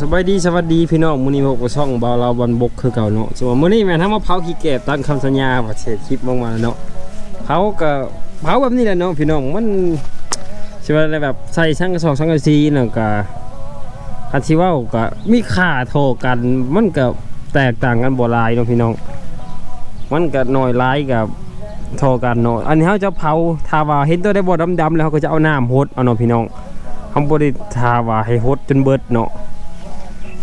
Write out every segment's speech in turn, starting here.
สบายดีสวัสดีพี่น้องมื้อนี้พวกช่องเบาเราบันบกคือเก่าเนาะส่วนมื้อนี้แม่นทำมาเผาขี้แกบตามคำสัญญาว่าสิคลิปลงมาเนาะเผาก็เผาแบบนี้แหละเนาะพี่น้องมันสิว่าอะไรแบบใส่ช่างกระสอบช่างกระซีเนาะก็คันสิว้าก็มีค่าโทรกันมันก็แตกต่างกันบ่หลายเนาะพี่น้อง มันก็น้อยหลายกับโทรกันเนาะอันนี้เฮาจะเผาถ้าว่าเห็นตัวได้บ่ดำๆแล้วเขาก็จะเอาน้ำหดเอาเนาะพี่น้องเฮาบ่ได้ทาว่าให้หดจนเบิดเนาะ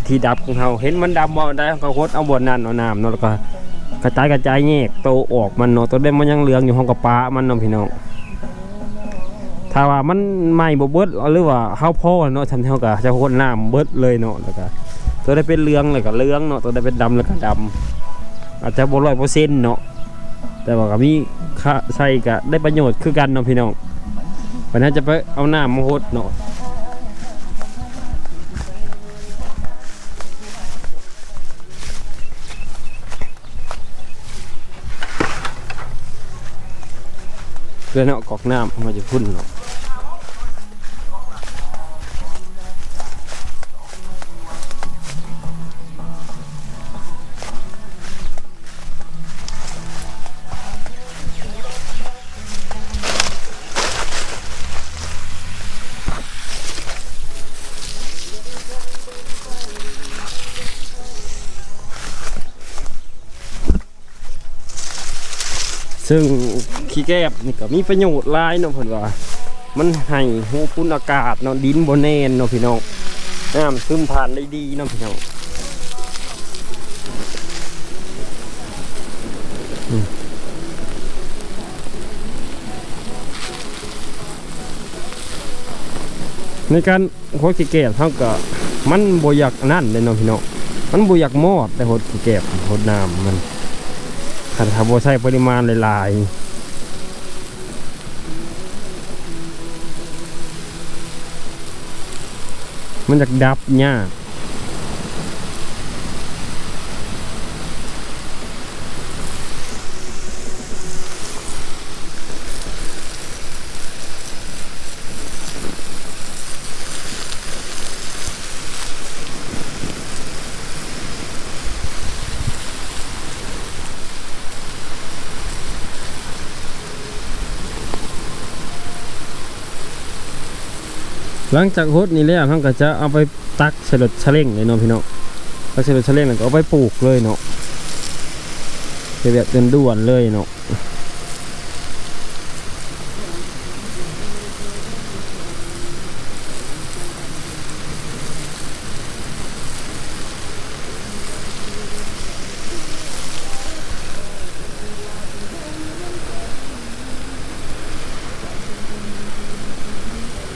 ที่ดับของเขาเห็นมันดำบ่ได้เขาโคตรเอาบนนั่นเอาน้ำเนาะแล้วก็กระจายกระจายแยกโตออกมันเนาะตัวเด่นมันยังเหลืองอยู่ห้องกระปามันเนาะพี่น้องถ้าว่ามันไหม้บ่เบิดหรือว่าเฮาพ่อเนาะทำเท่ากับจะโคตรน้ำเบิดเลยเนาะแล้วก็ตัวได้เป็นเหลืองแล้วก็เหลืองเนาะตัวได้เป็นดำแล้วก็ดำอาจจะบ่ร้อยเปอร์เซ็นต์เนาะแต่ว่าก็มีค่าใส่ก็ได้ประโยชน์คือกันเนาะพี่น้องวันนั้นจะไปเอาน้ำมาหดเนาะ เพื่อเนาะกอกน้ำมันจะพุ่นเนาะ ซึ่งขี้แกบนี่ก็มีประโยชน์หลายเนาะเพิ่นว่า มันให้หูพุ่นอากาศเนาะดินบ่แน่นเนาะพี่น้องน้ำซึมผ่านได้ดีเนาะพี่น้องในการโหดขี้แกบเท่ากับมันบ่อยากนั่นเลยเนาะพี่น้องมันบ่อยากมอดแต่หดขี้แกบหดน้ำมัน ถ้าถ้าบ่ใช้ปริมาณหลายๆมันจะดับยาก หลังจากโฮดนี่แล้วเขาก็จะเอาไปตักใส่รถเฉลงเลยเนาะพี่น้องตักใส่รถเฉลงแล้วก็เอาไปปลูกเลยเนาะเป็นแบบด่วนเลยเนาะ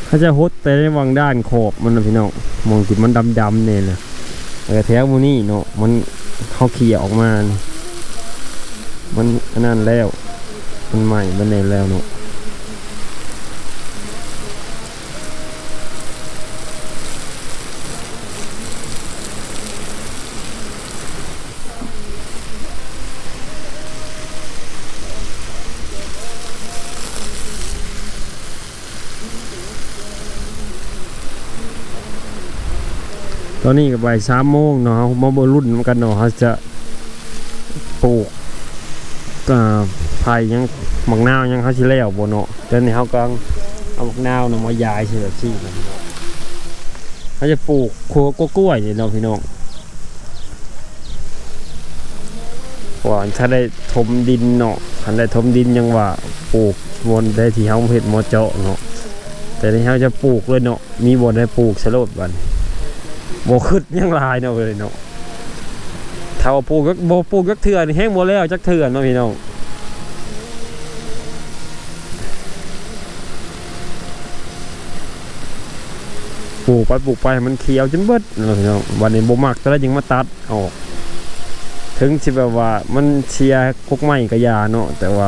เขาจะฮดแต่ในวางด้านขอบมันนะพี่น้องมองติมันดำๆเนี่ยนะแต่แถวมูนี่เนาะมันเขาเขี่ยออกมานี่มันอันนั้นแล้ว มันใหม่มันเนแล้วเนาะ ตอนนี้ก็บ่ายสามโมงเนาะมาบรุ่นกันเนาะเขาจะปลูกอ่าไผ่ยังหมักนาวยังเขาชิแล้วบนเนาะตอนนี้เขากำลังเอาหมักนาวเนาะมายายใช่แบบที่มันเนาะเขาจะปลูกครัวกล้วยๆนี่เนาะพี่น้องว่าถ้าได้ถมดินเนาะถ้าได้ถมดินยังว่าปลูกบนได้ที่เขาเห็ดมอเจาะเนาะ แต่ที่เขาจะปลูกเลยเนาะมีบนให้ปลูกสลดบันโบขึ้นยังลายเนาะเลยเนาะถ้าว่าปลูกก็โบปลูกจักเถื่อนแห้งโบแล้วจักเถื่อนเนาะพี่น้องปลูกไปปลูกไปมันเขียวจนเบิดเนาะพี่น้องวันนี้โบมักแต่ละยังมาตัดออกถึงสิแบบว่ามันเชียร์กกไม้กระยาเนาะแต่ว่า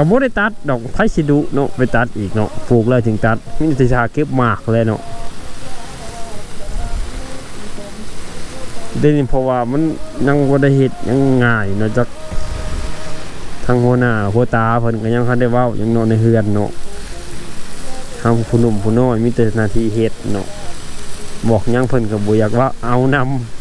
ก็บ่ได้ตัดดอกไผ่สิดุเนาะไปตัดอีกเนาะปลูกแล้วถึงตัดมีแต่ชาเก็บมากเลยเนาะเดี๋ยวนี้เพราะว่ามันยังบ่ได้เฮ็ดยังง่ายเนาะจักทางหัวหน้าหัวตาเพิ่นก็ยังคันได้เว้ายังนอนในเฮือนเนาะทางผู้หนุ่มผู้น้อยมีแต่นาทีเฮ็ดเนาะบอกยังเพิ่นก็บ่อยากว่าเอานำ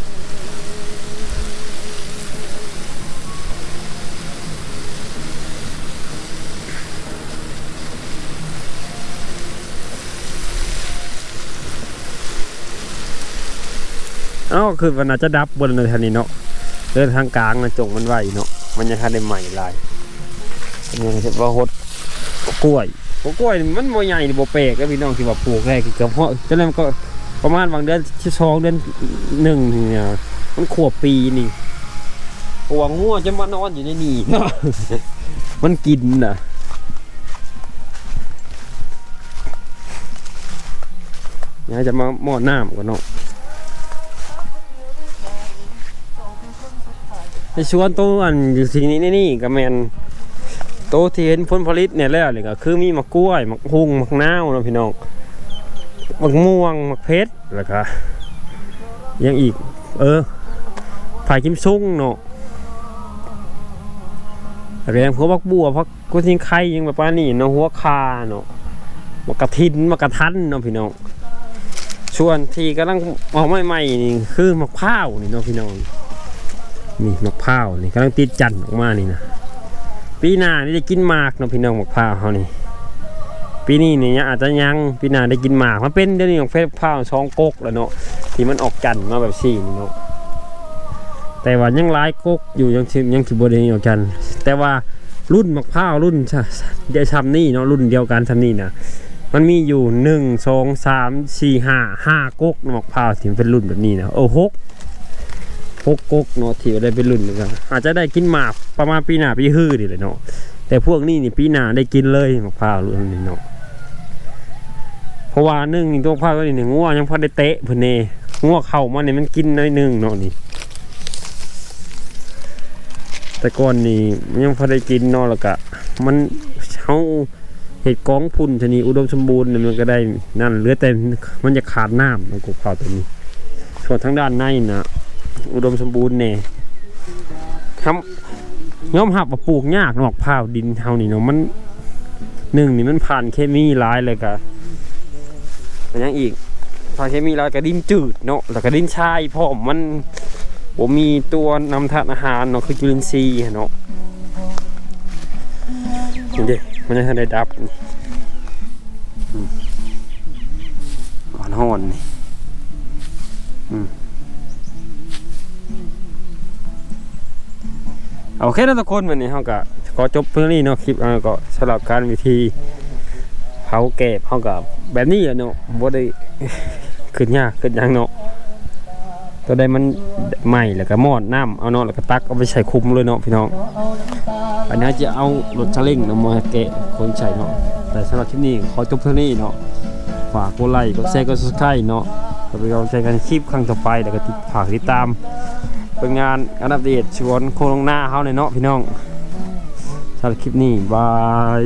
เอ้าคือมันอาจจะดับบนในทางนี้เนาะเดินทางกลางนะจงมันไหวเนาะมันยังทันได้ใหม่หลายนี่เห็นว่าหดกล้วยกล้วยนี่มันบ่ใหญ่นี่บ่แปลกแล้วพี่น้องที่ว่าปลูกแรกคือเกือบเพาะฉะนั้นก็ประมาณบางเดือนที่สองเดือนหนึ่งนี่เนี่ยมันขวบปีนี่ปวงงัวจะมานอนอยู่ในนี่เนาะมันกินน่ะอยากจะมาหม้อน้ำก่อนเนาะ ในชวนโตอันอยู่สิ่นี้นี่นี่ก็แมนโตวที่เห็นผลผลิตเนี่ยแล้วเลยก็คือมีมะกล้วยมะฮุงมะนาวเนาะพี่น้องมะม่วงมะเพชรแล้วก็ยังอีก เออผายกิมซุ่งเนาะแล้วก็ยังพวกบักบัวพักกุทิ้งไข่ยังแบบว่านี่เนาะหัวคาเนาะมะกระทินมะกระทันเนาะพี่น้องส่วนที่กำลังออกใหม่ๆนี่คือมะพร้าวนี่เนาะพี่น้อง นี่มะพร้าวนี่กำลังติดจันต์ออกมานี่นะปีหน้านี่ได้กินหมากเนาะพี่น้องมะพร้าวเขานี่ปีนี้เนี่ยอาจจะยังปีหน้าได้กินหมากมันเป็นเดี๋ยวนี้ของเฟซพร้าวช่องกกแล้วเนาะที่มันออกจันต์มาแบบสี่นี่เนาะแต่ว่ายังหลายกกอยู่ยังยังสิบได้ออกจันต์แต่ว่ารุ่นมะพร้าวรุ่นชะเดียวชำนี่เนาะรุ่นเดียวกันชำนี่นะมันมีอยู่หนึ่งสองสามสี่ห้าห้าก๊กมะพร้าวที่เป็นรุ่นแบบนี้นะโอ้หกห กก๊กเนาะที่ได้เป็นรุ่นเหมือนกันอาจจะได้กินหมากประมาณปีหน้าปีฮื้อนี่เลยเนาะแต่พวกนี้นี่ปีหน้าได้กินเลยมะพร้าวรุ่นนี้เนาะเพราะว่านึ่งนี่ตัวพร้าวนี้เนี่ยงัวยังพอได้เตะเพื่นเนงัวเข่ามันเนี่ยมันกินน้อยหนึ่งเนาะนี่แต่ก่อนนี่ยังพอได้กินเนาะแล้วก็มันเขาเห็ดกองพุ่นชนีอุดมสมบูรณ์เนี่ยมันก็ได้นั่นเหลือแต่มันจะขาดน้ำมันกบข้าวตัวนี้ส่วนทางด้านในนะ อุดมสมบูรณ์เนี่ยครับยอมหับว่าปลูกยากเนอกพร้าวดินเท่านี้เนาะมันหนึ่งนี่มันผ่านเคมีร้ายเลยกะแต่ยังอีกผ่านเคมีร้ายกับดินจืดเนาะแล้วก็ดินชายพร้อมมันผมมีตัวนำธาตุอาหารเนาะคือจุลินทรีย์เนาะนี่เด้มันจะได้ดับนี่ก่อนห่อนนี่ โอเคนะทุกคนวันนี้เขาก็ขอจบเพื่อนี้เนาะคลิปเอาก็สำหรับการวิธีเผาแกบเขากับแบบนี้อะเนาะบ่ได้ขึ้นยากขึ้นยังเนาะตัวใดมันใหม่แล้วก็มอดน้ำเอาเนาะแล้วก็ตักเอาไปใส่คุมเลยเนาะพี่น้องอันนี้จะเอารถชะเล่งนำมาแกะคนใส่เนาะแต่สำหรับคลิปนี้ขอจบเท่านี้เนาะฝากกดไลค์กดแชร์กดซับสไครต์เนาะก็ไปเราใจกันคลิปครั้งต่อไปแล้วก็ติดฝากติดตาม เป็นงานอันดับเดตชวนโคลงหน้าเขาเลยเนาะพี่น้องสำหรับคลิปนี้บาย